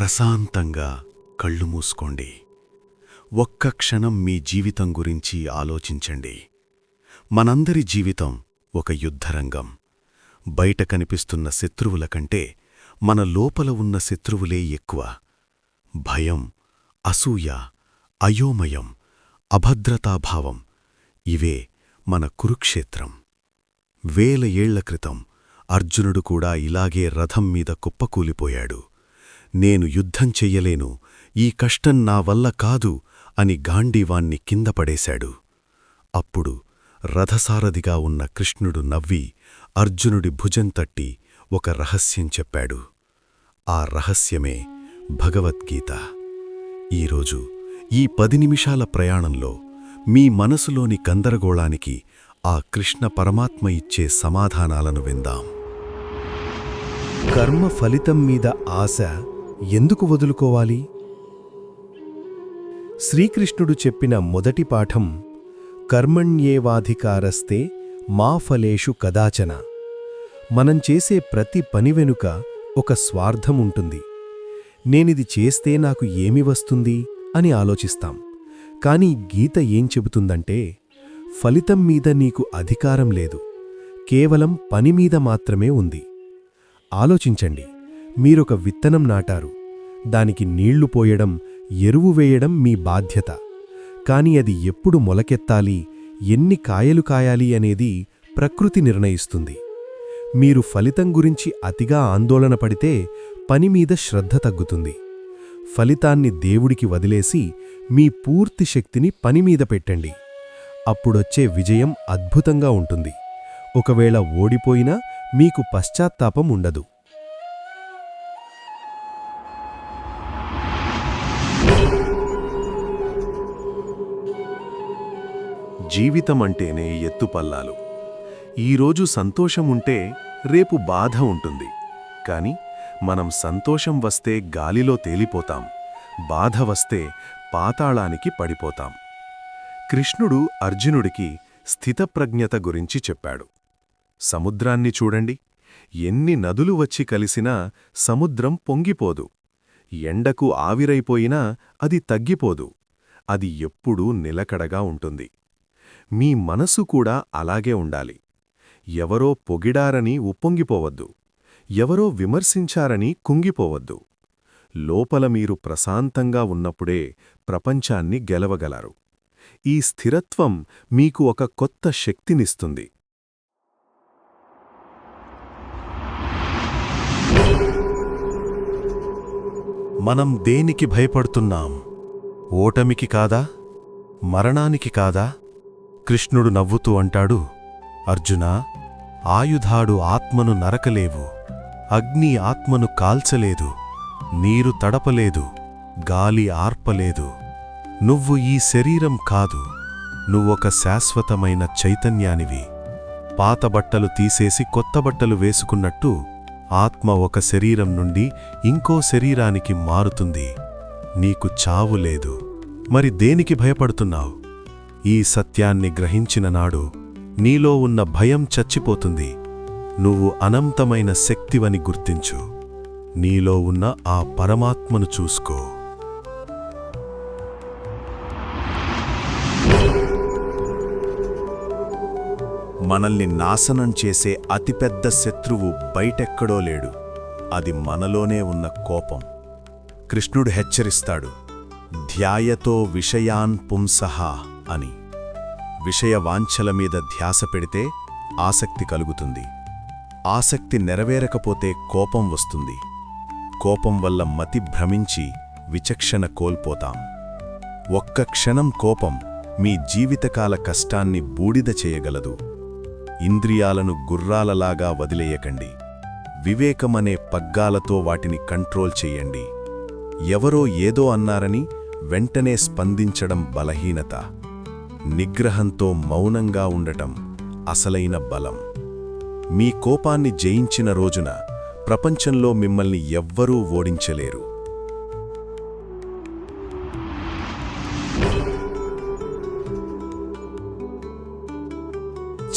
ప్రశాంతంగా కళ్ళు మూసుకోండి. ఒక్క క్షణం మీ జీవితం గురించి ఆలోచించండి. మనందరి జీవితం ఒక యుద్ధరంగం. బయట కనిపిస్తున్న శత్రువుల కంటే మన లోపల ఉన్న శత్రువులే ఎక్కువ. భయం అసూయ అయోమయం అభద్రతాభావం ఇవే మన కురుక్షేత్రం. వేల ఏళ్ళ క్రితం అర్జునుడు కూడా ఇలాగే రథం మీద కుప్పకూలిపోయాడు. నేను యుద్ధం చెయ్యలేను ఈ కష్టం నా వల్ల కాదు అని గాంధీవాన్ని కింద పడేశాడు. అప్పుడు రథసారథిగా ఉన్న కృష్ణుడు నవ్వి అర్జునుడి భుజం తట్టి ఒక రహస్యం చెప్పాడు. ఆ రహస్యమే భగవద్గీత. ఈరోజు ఈ పది నిమిషాల ప్రయాణంలో మీ మనసులోని గందరగోళానికి ఆ కృష్ణ పరమాత్మ ఇచ్చే సమాధానాలను విందాం. కర్మ ఫలితం మీద ఆశ ఎందుకు వదులుకోవాలి? శ్రీకృష్ణుడు చెప్పిన మొదటి పాఠం కర్మణ్యేవాధికారస్తే మా ఫలేషు కదాచన. మనం చేసే ప్రతి పని వెనుక ఒక స్వార్థం ఉంటుంది. నేనిది చేస్తే నాకు ఏమి వస్తుంది అని ఆలోచిస్తాం. కాని గీత ఏం చెబుతుందంటే ఫలితం మీద నీకు అధికారం లేదు. కేవలం పని మీద మాత్రమే ఉంది. ఆలోచించండి. మీరొక విత్తనం నాటారు. దానికి నీళ్ళు పోయడం ఎరువు వేయడం మీ బాధ్యత. కాని అది ఎప్పుడు మొలకెత్తాలి ఎన్ని కాయలు కాయాలి అనేది ప్రకృతి నిర్ణయిస్తుంది. మీరు ఫలితం గురించి అతిగా ఆందోళన పడితే పనిమీద శ్రద్ధ తగ్గుతుంది. ఫలితాన్ని దేవుడికి వదిలేసి మీ పూర్తి శక్తిని పనిమీద పెట్టండి. అప్పుడొచ్చే విజయం అద్భుతంగా ఉంటుంది. ఒకవేళ ఓడిపోయినా మీకు పశ్చాత్తాపం ఉండదు. జీవితమంటేనే ఎత్తుపల్లాలు. ఈరోజు సంతోషముంటే రేపు బాధ ఉంటుంది. కాని మనం సంతోషం వస్తే గాలిలో తేలిపోతాం. బాధ వస్తే పాతాళానికి పడిపోతాం. కృష్ణుడు అర్జునుడికి స్థితప్రజ్ఞత గురించి చెప్పాడు. సముద్రాన్ని చూడండి. ఎన్ని నదులు వచ్చి కలిసినా సముద్రం పొంగిపోదు. ఎండకు ఆవిరైపోయినా అది తగ్గిపోదు. అది ఎప్పుడూ నిలకడగా ఉంటుంది. మీ మనసు కూడా అలాగే ఉండాలి. ఎవరో పొగిడారని ఉప్పొంగిపోవద్దు. ఎవరో విమర్శించారని కుంగిపోవద్దు. లోపల మీరు ప్రశాంతంగా ఉన్నప్పుడే ప్రపంచాన్ని గెలవగలరు. ఈ స్థిరత్వం మీకు ఒక కొత్త శక్తినిస్తుంది. మనం దేనికి భయపడుతున్నాం? ఓటమికి కాదా? మరణానికి కాదా? కృష్ణుడు నవ్వుతూ అంటాడు అర్జునా ఆయుధాడు ఆత్మను నరకలేవు అగ్ని ఆత్మను కాల్చలేదు నీరు తడపలేదు గాలి ఆర్పలేదు. నువ్వు ఈ శరీరం కాదు నువ్వొక శాశ్వతమైన చైతన్యానివి. పాత బట్టలు తీసేసి కొత్త బట్టలు వేసుకున్నట్టు ఆత్మ ఒక శరీరం నుండి ఇంకో శరీరానికి మారుతుంది. నీకు చావు లేదు. మరి దేనికి భయపడుతున్నావు? ఈ సత్యాన్ని గ్రహించిన నాడు నీలో ఉన్న భయం చచ్చిపోతుంది. నువ్వు అనంతమైన శక్తివని గుర్తించు. నీలో ఉన్న ఆ పరమాత్మను చూసుకో. మనల్ని నాశనం చేసే అతిపెద్ద శత్రువు బయటెక్కడో లేడు. అది మనలోనే ఉన్న కోపం. కృష్ణుడు హెచ్చరిస్తాడు. ధ్యాయతో విషయాన్ పుంసహ అని. విషయ వాంఛల మీద ధ్యాస పెడితే ఆసక్తి కలుగుతుంది. ఆసక్తి నెరవేరకపోతే కోపం వస్తుంది. కోపం వల్ల మతి భ్రమించి విచక్షణ కోల్పోతాం. ఒక్క క్షణం కోపం మీ జీవితకాల కష్టాన్ని బూడిద చేయగలదు. ఇంద్రియాలను గుర్రాలలాగా వదిలేయకండి. వివేకమనే పగ్గాలతో వాటిని కంట్రోల్ చెయ్యండి ఎవరో ఏదో అన్నారని వెంటనే స్పందించడం బలహీనత. నిగ్రహంతో మౌనంగా ఉండటం అసలైన బలం. మీ కోపాన్ని జయించిన రోజున ప్రపంచంలో మిమ్మల్ని ఎవ్వరూ ఓడించలేరు.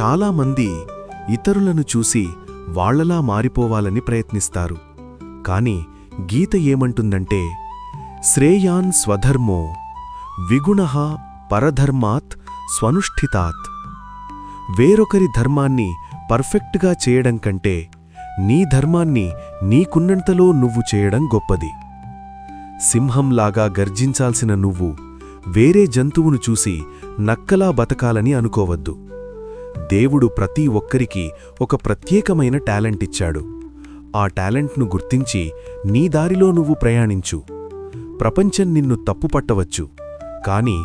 చాలామంది ఇతరులను చూసి వాళ్ళలా మారిపోవాలని ప్రయత్నిస్తారు. కాని గీత ఏమంటుందంటే శ్రేయాన్ స్వధర్మో విగుణ పరధర్మాత్ స్వనుష్ఠితాత్. వేరొకరి ధర్మాన్ని పర్ఫెక్ట్గా చేయడం కంటే నీ ధర్మాన్ని నీకున్నంతలో నువ్వు చేయడం గొప్పది. సింహంలాగా గర్జించాల్సిన నువ్వు వేరే జంతువును చూసి నక్కలా బతకాలని అనుకోవద్దు. దేవుడు ప్రతి ఒక్కరికి ఒక ప్రత్యేకమైన టాలెంట్ ఇచ్చాడు. ఆ టాలెంట్ను గుర్తించి నీ దారిలో నువ్వు ప్రయాణించు. ప్రపంచం నిన్ను తప్పుపట్టవచ్చు. కాని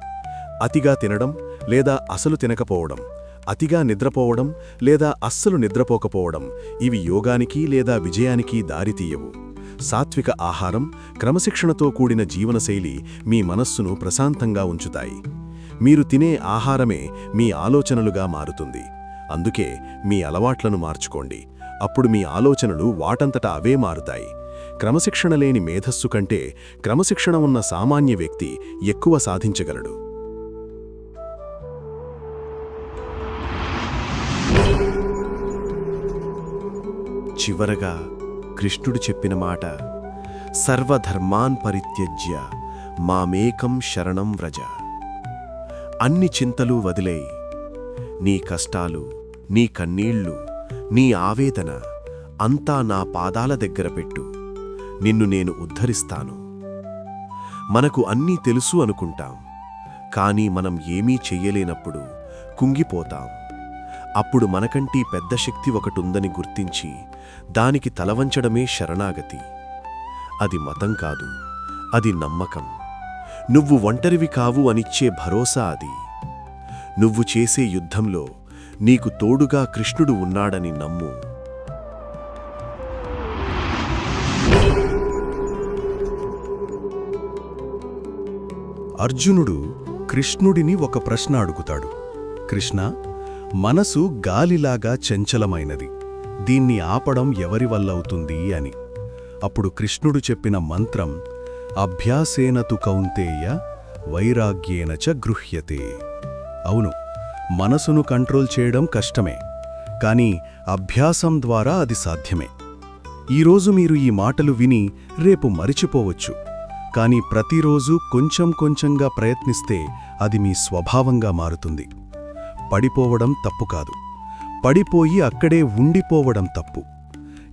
అతిగా తినడం లేదా అసలు తినకపోవడం అతిగా నిద్రపోవడం లేదా అస్సలు నిద్రపోకపోవడం ఇవి యోగానికి లేదా విజయానికి దారితీయవు. సాత్విక ఆహారం క్రమశిక్షణతో కూడిన జీవనశైలి మీ మనస్సును ప్రశాంతంగా ఉంచుతాయి. మీరు తినే ఆహారమే మీ ఆలోచనలుగా మారుతుంది. అందుకే మీ అలవాట్లను మార్చుకోండి. అప్పుడు మీ ఆలోచనలు వాటంతట అవే మారుతాయి. క్రమశిక్షణ లేని మేధస్సు కంటే క్రమశిక్షణ ఉన్న సామాన్య వ్యక్తి ఎక్కువ సాధించగలడు. చివరగా కృష్ణుడు చెప్పిన మాట సర్వధర్మాన్ పరిత్యజ్య మామేకం శరణం వ్రజ. అన్ని చింతలు వదిలేయి నీ కష్టాలు నీ కన్నీళ్ళు నీ ఆవేదన అంతా నా పాదాల దగ్గర పెట్టు నిన్ను నేను ఉద్ధరిస్తాను. మనకు అన్నీ తెలుసు అనుకుంటాం కానీ మనం ఏమీ చెయ్యలేనప్పుడు కుంగిపోతాం. అప్పుడు మనకంటీ పెద్ద శక్తి ఒకటుందని గుర్తించి దానికి తలవంచడమే శరణాగతి. అది మతం కాదు అది నమ్మకం. నువ్వు ఒంటరివి కావు అనిచ్చే భరోసా అది. నువ్వు చేసే యుద్ధంలో నీకు తోడుగా కృష్ణుడు ఉన్నాడని నమ్ము. అర్జునుడు కృష్ణుడిని ఒక ప్రశ్న అడుగుతాడు. కృష్ణ మనసు గాలిలాగా చంచలమైనది. దీన్ని ఆపడం ఎవరి వల్లవుతుంది అని. అప్పుడు కృష్ణుడు చెప్పిన మంత్రం అభ్యాసేనతు కౌంతేయ వైరాగ్యేన చ గృహ్యతే. అవును మనసును కంట్రోల్ చేయడం కష్టమే కానీ అభ్యాసం ద్వారా అది సాధ్యమే. ఈరోజు మీరు ఈ మాటలు విని రేపు మరిచిపోవచ్చు కానీ ప్రతిరోజు కొంచెం కొంచెంగా ప్రయత్నిస్తే అది మీ స్వభావంగా మారుతుంది. పడిపోవడం తప్పు కాదు. పడిపోయి అక్కడే ఉండిపోవడం తప్పు.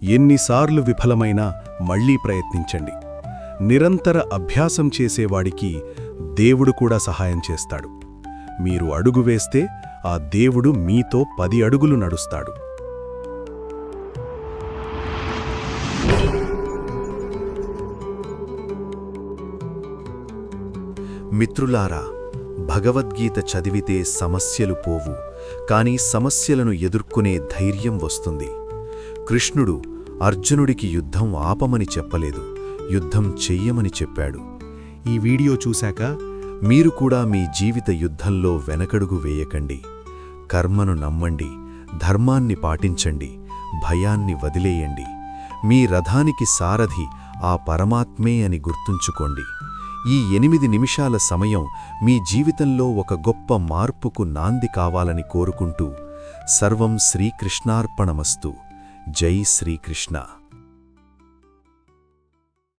ఎన్నిసార్లు విఫలమైనా మళ్ళీ ప్రయత్నించండి. నిరంతర అభ్యాసం చేసేవాడికి దేవుడు కూడా సహాయం చేస్తాడు. మీరు అడుగు వేస్తే ఆ దేవుడు మీతో పది అడుగులు నడుస్తాడు. మిత్రులారా భగవద్గీత చదివితే సమస్యలు పోవు కానీ సమస్యలను ఎదుర్కొనే ధైర్యం వస్తుంది. కృష్ణుడు అర్జునుడికి యుద్ధం ఆపమని చెప్పలేదు యుద్ధం చెయ్యమని చెప్పాడు. ఈ వీడియో చూశాక మీరు కూడా మీ జీవిత యుద్ధంలో వెనకడుగు వేయకండి. కర్మను నమ్మండి ధర్మాన్ని పాటించండి భయాన్ని వదిలేయండి. మీ రథానికి సారథి ఆ పరమాత్మే అని గుర్తుంచుకోండి. ఈ ఎనిమిది నిమిషాల సమయం మీ జీవితంలో ఒక గొప్ప మార్పుకు నాంది కావాలని కోరుకుంటూ సర్వం శ్రీకృష్ణార్పణమస్తు. జై శ్రీకృష్ణ.